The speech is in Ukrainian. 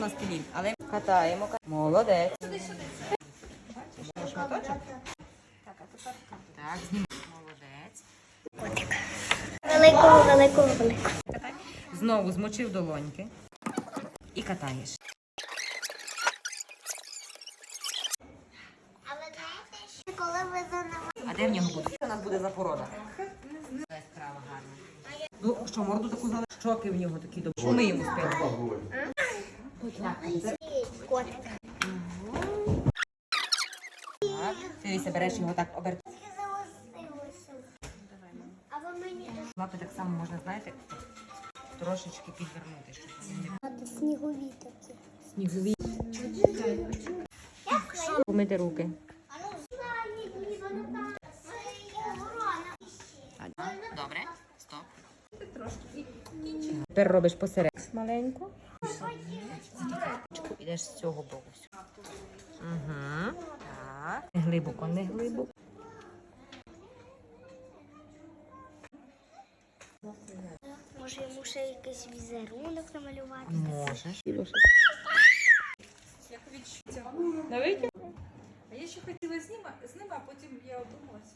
нас на столі, але катаємо. ка- Молодець. Шматочок? Так, знімай. Молодець. Великого, великого, великого. Катай. Знову змочив долоньки і катаєш. А знаєте, що коли ви занавали? А де в нього буде? У нас буде за порода? Гарна. Ну, що, морду таку зали? Щоки в нього такі добрі. Що ми йому спимо? Дивися, береш його так мені Лапи так само можна, знаєте, трошечки підвернути, щоб вони снігові такі. снігові. Помити руки. Добре, стоп. Тепер робиш посередині маленьку. Ідеш з цього боку. Угу. Так. Не глибоко, не глибоко. Може йому ще якийсь візерунок намалювати? Можеш. А я ще хотіла з ними, а потім я одумалася,